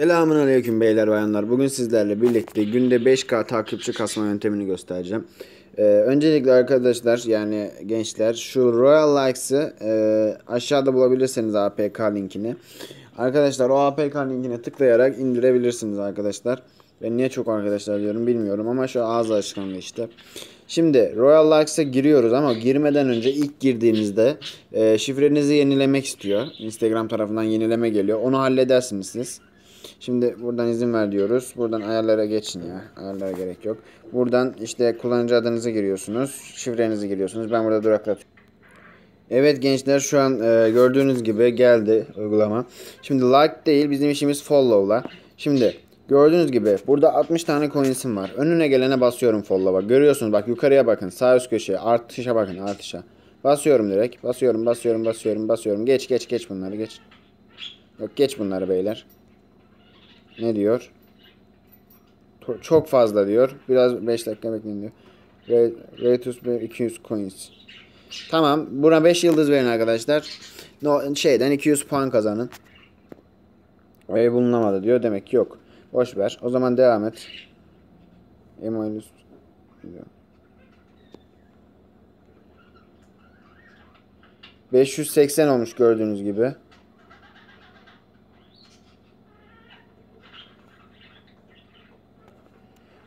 Selamun aleyküm beyler bayanlar. Bugün sizlerle birlikte günde 5K takipçi kasma yöntemini göstereceğim. Ee, öncelikle arkadaşlar yani gençler şu Royal Likes'ı e, aşağıda bulabilirsiniz APK linkini. Arkadaşlar o APK linkine tıklayarak indirebilirsiniz arkadaşlar. Ben niye çok arkadaşlar diyorum bilmiyorum ama şu ağız alışkanlığı işte. Şimdi Royal Likes'a giriyoruz ama girmeden önce ilk girdiğinizde e, şifrenizi yenilemek istiyor. Instagram tarafından yenileme geliyor. Onu halledersiniz siz. Şimdi buradan izin ver diyoruz. Buradan ayarlara geçin ya. Ayarlara gerek yok. Buradan işte kullanıcı adınızı giriyorsunuz. Şifrenizi giriyorsunuz. Ben burada duraklatıyorum. Evet gençler şu an e, gördüğünüz gibi geldi uygulama. Şimdi like değil bizim işimiz follow'la. Şimdi gördüğünüz gibi burada 60 tane coins'im var. Önüne gelene basıyorum follow'a. Görüyorsunuz bak yukarıya bakın. Sağ üst köşeye artışa bakın artışa. Basıyorum direkt. Basıyorum basıyorum basıyorum basıyorum. Geç geç geç bunları geç. Yok geç bunları beyler. Ne diyor? Çok fazla diyor. Biraz 5 dakika bekleyin diyor. Ratus 200 coins. Tamam. Buna 5 yıldız verin arkadaşlar. No, şeyden 200 puan kazanın. Ve bulunamadı diyor. Demek ki yok. Boş ver. O zaman devam et. Emoilus diyor. 580 olmuş gördüğünüz gibi.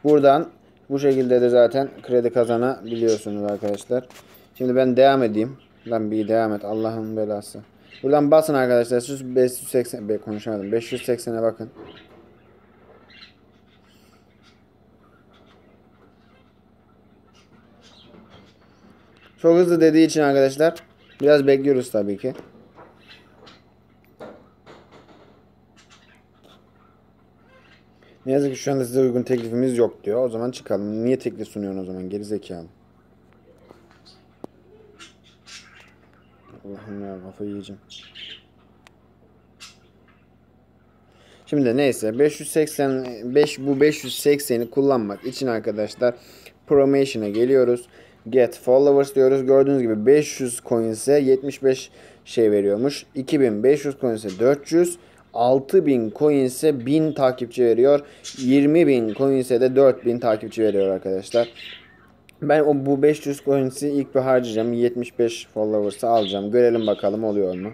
Buradan bu şekilde de zaten kredi kazanabiliyorsunuz arkadaşlar. Şimdi ben devam edeyim. Ben bir devam et Allah'ın belası. Buradan basın arkadaşlar. Siz 580 be konuşamadım. 580'e bakın. Çok hızlı dediği için arkadaşlar biraz bekliyoruz tabii ki. Ne yazık ki şu anda size uygun teklifimiz yok diyor. O zaman çıkalım. Niye teklif sunuyorsun o zaman? Geri zekalı. Allah'ım ya kafayı yiyeceğim. Şimdi neyse 585 bu 580'i kullanmak için arkadaşlar promotion'a geliyoruz. Get followers diyoruz. Gördüğünüz gibi 500 coin ise 75 şey veriyormuş. 2500 coin ise 400 6000 coin ise 1000 takipçi veriyor. 20000 coin ise de 4000 takipçi veriyor arkadaşlar. Ben o bu 500 coins'i ilk bir harcayacağım. 75 followers'ı alacağım. Görelim bakalım oluyor mu.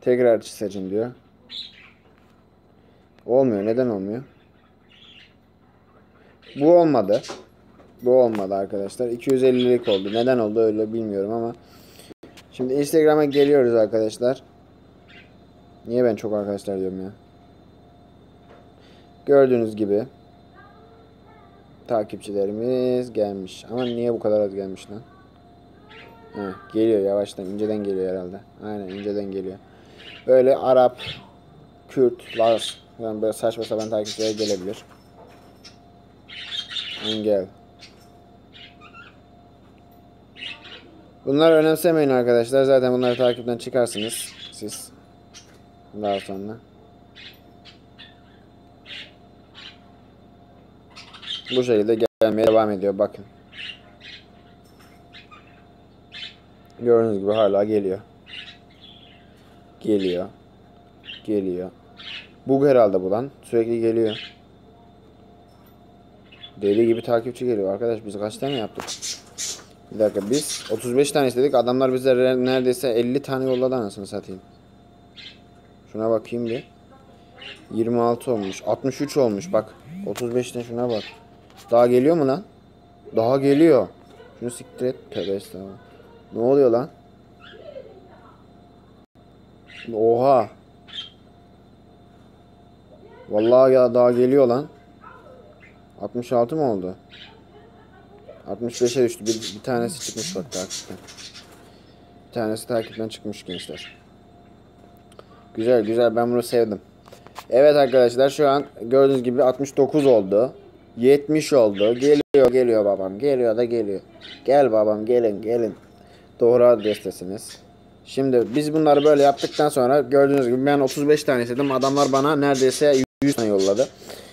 Tekrar seçin diyor. Olmuyor. Neden olmuyor? Bu olmadı. Bu olmadı arkadaşlar. 250'lik oldu. Neden oldu öyle bilmiyorum ama. Şimdi Instagram'a geliyoruz arkadaşlar. Niye ben çok arkadaşlar diyorum ya. Gördüğünüz gibi takipçilerimiz gelmiş. Ama niye bu kadar az gelmiş lan? Ha, geliyor yavaştan. inceden geliyor herhalde. Aynen inceden geliyor. Böyle Arap, Kürt, Laz yani böyle saçma sapan takipçiler gelebilir. Engel. Bunlar önemsemeyin arkadaşlar. Zaten bunları takipten çıkarsınız siz. Daha sonra. Bu şekilde gelmeye devam ediyor. Bakın. Gördüğünüz gibi hala geliyor. Geliyor. Geliyor. Bu herhalde bu lan. Sürekli geliyor. Deli gibi takipçi geliyor. Arkadaş biz kaç tane yaptık? Bir dakika biz 35 tane istedik. Adamlar bize neredeyse 50 tane yolladı anasını satayım. Şuna bakayım bir. 26 olmuş. 63 olmuş bak. 35'ten şuna bak. Daha geliyor mu lan? Daha geliyor. Şunu siktir et. Tövbe. Ne oluyor lan? Oha. Vallahi ya daha geliyor lan. 66 mı oldu? 65'e düştü. Bir, bir tanesi çıkmış bak takipten. Bir tanesi takipten çıkmış gençler. Güzel güzel ben bunu sevdim. Evet arkadaşlar şu an gördüğünüz gibi 69 oldu. 70 oldu. Geliyor geliyor babam. Geliyor da geliyor. Gel babam gelin gelin. Doğru adrestesiniz. Şimdi biz bunları böyle yaptıktan sonra gördüğünüz gibi ben 35 tane istedim. Adamlar bana neredeyse 100 tane yolladı.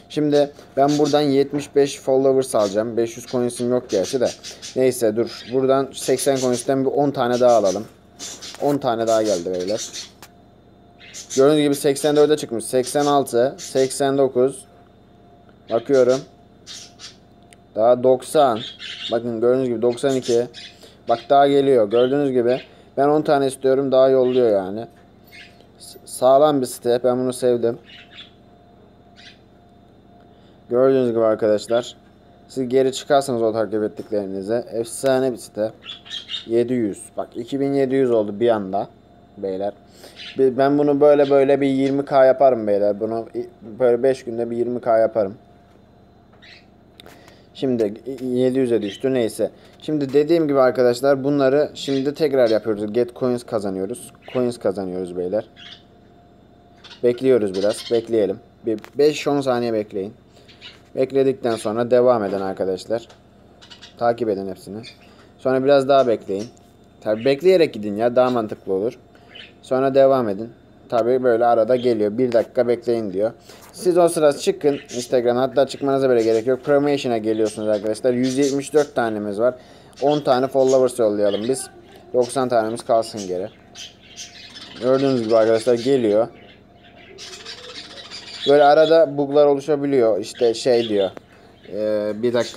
Şimdi ben buradan 75 followers alacağım. 500 coins'im yok gerçi de. Neyse dur. Buradan 80 coins'ten bir 10 tane daha alalım. 10 tane daha geldi beyler. Gördüğünüz gibi 84'e çıkmış. 86, 89. Bakıyorum. Daha 90. Bakın gördüğünüz gibi 92. Bak daha geliyor. Gördüğünüz gibi. Ben 10 tane istiyorum. Daha yolluyor yani. Sağlam bir site. Ben bunu sevdim. Gördüğünüz gibi arkadaşlar. Siz geri çıkarsanız o takip ettiklerinize. Efsane bir site. 700. Bak 2700 oldu bir anda. Beyler. Ben bunu böyle böyle bir 20k yaparım beyler. Bunu böyle 5 günde bir 20k yaparım. Şimdi 700'e düştü neyse. Şimdi dediğim gibi arkadaşlar bunları şimdi tekrar yapıyoruz. Get coins kazanıyoruz. Coins kazanıyoruz beyler. Bekliyoruz biraz. Bekleyelim. Bir 5-10 saniye bekleyin. Bekledikten sonra devam edin arkadaşlar. Takip edin hepsini. Sonra biraz daha bekleyin. Tabi bekleyerek gidin ya daha mantıklı olur. Sonra devam edin. Tabi böyle arada geliyor. Bir dakika bekleyin diyor. Siz o sırada çıkın Instagram hatta çıkmanıza bile gerek yok. Promotion'a geliyorsunuz arkadaşlar. 174 tanemiz var. 10 tane followers yollayalım biz. 90 tanemiz kalsın geri. Gördüğünüz gibi arkadaşlar geliyor. Böyle arada buglar oluşabiliyor. İşte şey diyor. Ee, bir dakika